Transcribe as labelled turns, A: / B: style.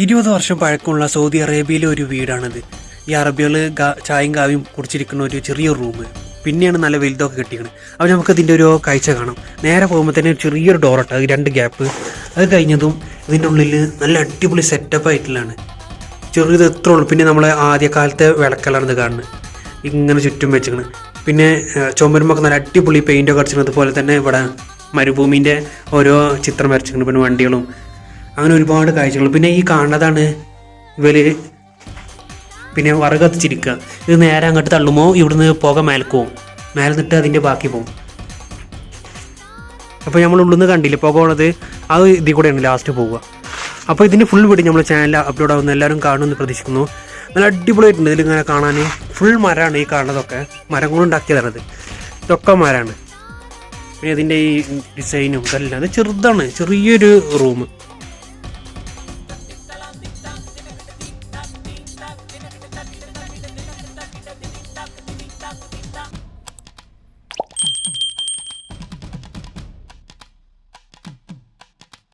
A: ഇരുപത് വർഷം പഴക്കമുള്ള സൗദി അറേബ്യയിലെ ഒരു വീടാണിത്. ഈ അറബികൾ ചായയും കാവ്യം കുടിച്ചിരിക്കുന്ന ഒരു ചെറിയ റൂം പിന്നെയാണ് നല്ല വലുതൊക്കെ കെട്ടിക്കുന്നത് അപ്പോൾ നമുക്ക് ഇതിന്റെ ഒരു കാഴ്ച കാണാം. നേരെ പോകുമ്പോൾ തന്നെ ചെറിയൊരു ഡോറട്ട് അത് രണ്ട് ഗ്യാപ്പ് അത് കഴിഞ്ഞതും ഇതിന്റെ ഉള്ളിൽ നല്ല അടിപൊളി സെറ്റപ്പ് ആയിട്ടുള്ളതാണ്. ചെറിയത് എത്ര ഉള്ളു? പിന്നെ നമ്മളെ ആദ്യകാലത്തെ വിളക്കലാണ് ഇത് കാണുന്നത്. ഇങ്ങനെ ചുറ്റും വെച്ചിരിക്കുന്നത് പിന്നെ ചുമരുമൊക്കെ നല്ല അടിപൊളി പെയിന്റൊക്കെ അടിച്ചിരുന്നത് പോലെ തന്നെ ഇവിടെ മരുഭൂമിന്റെ ഓരോ ചിത്രം വരച്ചിട്ടുണ്ട് പിന്നെ വണ്ടികളും അങ്ങനെ ഒരുപാട് കാഴ്ചകൾ. പിന്നെ ഈ കാണുന്നതാണ് ഇവർ പിന്നെ വറക് ഇത് നേരെ അങ്ങോട്ട് തള്ളുമോ? ഇവിടുന്ന് പുക മേൽക്കുമോ നിന്നിട്ട് അതിന്റെ ബാക്കി പോകും അപ്പോൾ നമ്മൾ ഉള്ളിൽ നിന്ന് കണ്ടില്ലേ പുക പോണത് അത് ഇതിൽ കൂടെയാണ് ലാസ്റ്റ് പോവുക. അപ്പോൾ ഇതിന്റെ ഫുൾ വീഡിയോ നമ്മൾ ചാനലിൽ അപ്ലോഡ് ആവുന്ന എല്ലാവരും കാണുമെന്ന് പ്രതീക്ഷിക്കുന്നു. നല്ല അടിപൊളിയായിട്ടുണ്ട് ഇതിലിങ്ങനെ കാണാൻ. ഫുൾ മരമാണ് ഈ കാണുന്നതൊക്കെ. മരം കൊണ്ടുണ്ടാക്കിയതാണത് ഇതൊക്കെ മരമാണ്. പിന്നെ ഇതിന്റെ ഈ ഡിസൈനും ഇതെല്ലാം. അത് ചെറുതാണ്. ചെറിയൊരു റൂം I'll